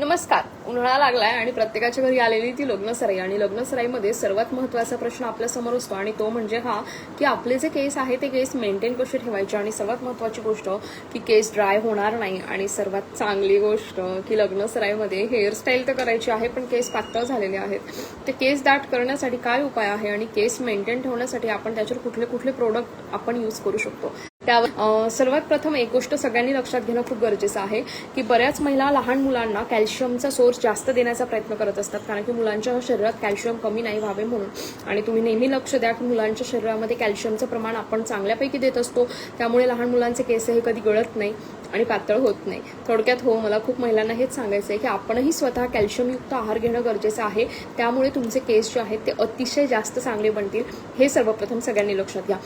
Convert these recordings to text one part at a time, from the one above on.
नमस्कार. उन्हाळा लागलाय आणि प्रत्येकाच्या घरी आलेली ती लग्नसराई आणि लग्नसराईमध्ये सर्वात महत्त्वाचा प्रश्न आपल्यासमोर असतो आणि तो म्हणजे हा की आपले जे केस आहे ते केस मेंटेन कसे ठेवायचे? आणि सर्वात महत्वाची गोष्ट की केस ड्राय होणार नाही. आणि सर्वात चांगली गोष्ट की लग्नसराईमध्ये हेअरस्टाईल तर करायची आहे पण केस पातळ झालेले आहेत. ते केस दाट करण्यासाठी काय उपाय आहे? आणि केस मेंटेन ठेवण्यासाठी आपण त्याच्यावर कुठले कुठले प्रोडक्ट आपण यूज करू शकतो? त्यावर सर्वात प्रथम एक गोष्ट सगळ्यांनी लक्षात घेणं खूप गरजेचं आहे की बऱ्याच महिला लहान मुलांना कॅल्शियमचा सोर्स जास्त देण्याचा प्रयत्न करत असतात कारण की मुलांच्या शरीरात कॅल्शियम कमी नाही व्हावे म्हणून. आणि तुम्ही नेहमी लक्ष द्या की मुलांच्या शरीरामध्ये कॅल्शियमचं प्रमाण आपण चांगल्यापैकी देत असतो त्यामुळे लहान मुलांचे केस हे कधी गळत नाही आणि पातळ होत नाही. थोडक्यात हो मला खूप महिलांना हेच सांगायचं आहे की आपणही स्वतः कॅल्शियमयुक्त आहार घेणं गरजेचं आहे त्यामुळे तुमचे केस जे आहेत ते अतिशय जास्त चांगले बनतील हे सर्वप्रथम सगळ्यांनी लक्षात घ्या.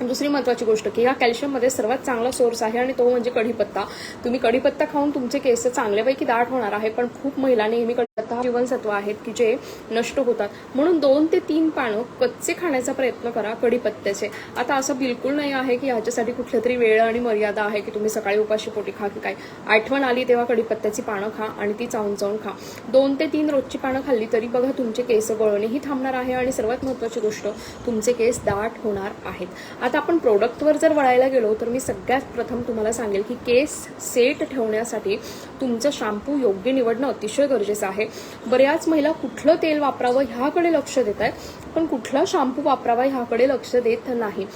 दुसरी महत्वाची गोष्ट की ह्या कॅल्शियममध्ये सर्वात चांगला सोर्स आहे आणि तो म्हणजे कढीपत्ता. तुम्ही कढीपत्ता खाऊन तुमचे केस चांगल्यापैकी दाट होणार आहे पण खूप महिला नेहमी कढीपत्ता जीवनसत्व आहेत की जे नष्ट होतात. म्हणून दोन ते तीन पानं कच्चे खाण्याचा प्रयत्न करा कढीपत्त्याचे. आता असं बिलकुल नाही आहे की ह्याच्यासाठी कुठल्या तरी वेळ आणि मर्यादा आहे की तुम्ही सकाळी उपाशी पोटी खा की काय. आठवण आली तेव्हा कढीपत्त्याची पानं खा आणि ती चावून चावून खा. दोन ते तीन रोजची पानं खाल्ली तरी बघा तुमचे केस गळणेही थांबणार आहे आणि सर्वात महत्वाची गोष्ट तुमचे केस दाट होणार आहेत. आता आपण प्रोडक्टवर जर वळायला गेलो तर मी सगळ्यात प्रथम तुम्हाला सांगेल की केस सेट ठेवण्यासाठी तुमचं शॅम्पू योग्य निवडणं अतिशय गरजेचं आहे. बऱ्याच महिला कुठलं तेल वापरावं ह्याकडे लक्ष देत आहेत पण कुठला शॅम्पू वापरावा ह्याकडे लक्ष देत नाही.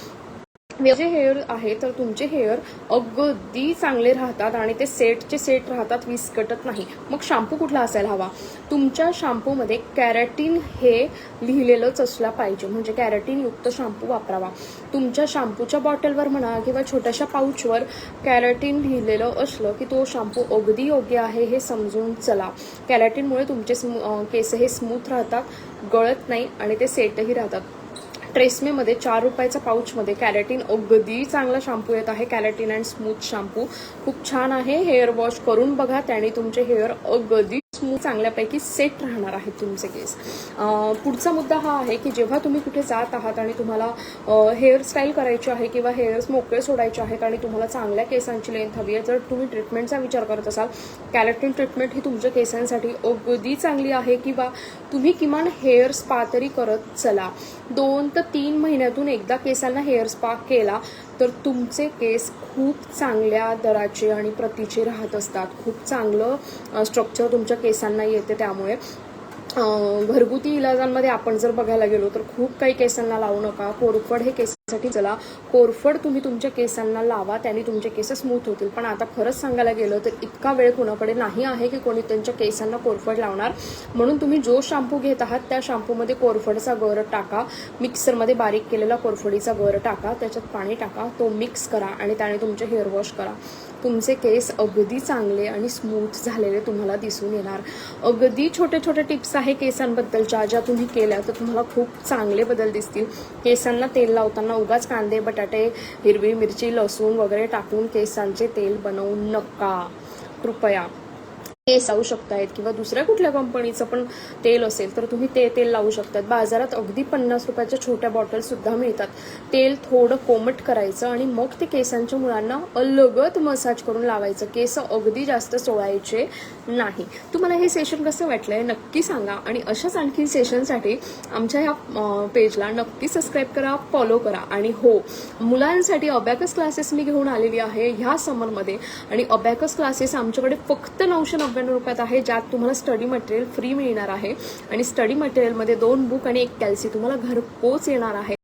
जे हेअर आहे तर तुमचे हेअर अगदी चांगले राहतात आणि ते सेटचे सेट राहतात विस्कटत नाही. मग शॅम्पू कुठला असायला हवा? तुमच्या शॅम्पूमध्ये कॅरेटीन हे लिहिलेलंच असला पाहिजे. म्हणजे कॅरेटीन शाम्पू शॅम्पू वापरावा. तुमच्या शॅम्पूच्या बॉटलवर म्हणा किंवा छोट्याशा पाऊचवर कॅरेटीन लिहिलेलं असलं की तो शॅम्पू अगदी योग्य आहे हे समजून चला. कॅरेटीनमुळे तुमचे स्मू- केस हे स्मूथ राहतात गळत नाही आणि ते सेटही राहतात. ट्रेसमेमध्ये चार रुपयाच्या पाऊचमध्ये कॅरेटीन. अगदी चांगला शॅम्पू येत आहे. कॅरेटीन अँड स्मूथ शॅम्पू खूप छान आहे. हेअर वॉश करून बघा. त्याने तुमचे हेअर अगदी स्मूथ चांगल्यापैकी सेट राहणार आहेत तुमचे केस पुढचा मुद्दा हा आहे की जेव्हा तुम्ही कुठे जात आहात आणि तुम्हाला हेअरस्टाईल करायची आहे किंवा हेअर्स मोकळे सोडायचे आहेत आणि तुम्हाला चांगल्या केसांची लेंथ हवी आहे जर तुम्ही ट्रीटमेंटचा विचार करत असाल कॅरेटीन ट्रीटमेंट ही तुमच्या केसांसाठी अगदी चांगली आहे किंवा तुम्ही किमान हेअर स्पा तरी करत चला. दोन तर तीन महिन्यातून एकदा केसांना हेअर स्पा केला तर तुमचे केस खूप चांगल्या दराचे आणि प्रतीचे राहत असतात. खूप चांगलं स्ट्रक्चर तुमच्या केसांना येते त्यामुळे. घरगुती इलाजांमध्ये आपण जर बघायला गेलो तर खूप काही केसांना लावू नका. कोरफड हे केसांसाठी चला. कोरफड तुम्ही तुमच्या केसांना लावा त्याने तुमचे केस स्मूथ होतील. पण आता खरंच सांगायला गेलं तर इतका वेळ कोणाकडे नाही आहे की कोणी त्यांच्या केसांना कोरफड लावणार. म्हणून तुम्ही जो शॅम्पू घेत आहात त्या शॅम्पूमध्ये कोरफडचा गर टाका. मिक्सरमध्ये बारीक केलेला कोरफडीचा गर टाका. त्याच्यात पाणी टाका. तो मिक्स करा आणि त्याने तुमचे हेअर वॉश करा. तुमचे केस अगदी चांगले आणि स्मूथ झालेले तुम्हाला दिसून येणार. अगदी छोटे छोटे टिप्स आहे केसांबद्दलच्या ज्या तुम्ही केल्या तर तुम्हाला खूप चांगले बदल दिसतील. केसांना तेल लावताना उगाच कांदे बटाटे हिरवी मिरची लसूण वगैरे टाकून केसांचे तेल बनवू नका. कृपया. केस लावू शकतायत किंवा दुसऱ्या कुठल्या कंपनीचं पण तेल असेल तर तुम्ही ते तेल लावू शकतात. बाजारात अगदी पन्नास रुपयाच्या छोट्या बॉटल सुद्धा मिळतात. तेल थोडं कोमट करायचं आणि मग ते केसांच्या मुळांना अलगत मसाज करून लावायचं. केस अगदी जास्त सोडायचे नाही. तुम्हाला हे सेशन कसं वाटलंय नक्की सांगा आणि अशाच आणखी सेशनसाठी आमच्या ह्या पेजला नक्की सबस्क्राईब करा फॉलो करा. आणि हो मुलांसाठी अबॅकस क्लासेस मी घेऊन आलेली आहे ह्या समरमध्ये आणि अबॅकस क्लासेस आमच्याकडे फक्त नऊशे नव्याण्णव रुपयात आहे ज्यात तुम्हाला स्टडी मटेरियल फ्री मिळणार आहे. आणि स्टडी मटेरियलमध्ये दोन बुक आणि एक कॅल्सी तुम्हाला घरपोच येणार आहे.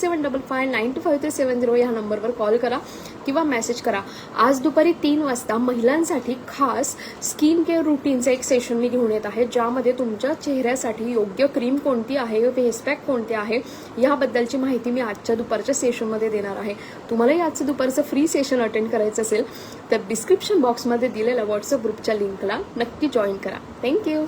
Seven double five nine two five three seven zero ह्या नंबरवर कॉल करा किंवा मेसेज करा. आज दुपारी तीन वाजता महिलांसाठी खास स्किन केअर रुटीनचं एक सेशन मी घेऊन येत आहे ज्यामध्ये तुमच्या चेहऱ्यासाठी योग्य क्रीम कोणती आहे फेसपॅक कोणते आहे याबद्दलची माहिती मी आजच्या दुपारच्या सेशनमध्ये देणार आहे. तुम्हालाही आजचं दुपारचं फ्री सेशन अटेंड करायचं असेल तर डिस्क्रिप्शन बॉक्समध्ये दिलेल्या व्हॉट्सअप ग्रुपच्या लिंकला नक्की जॉईन करा. थँक्यू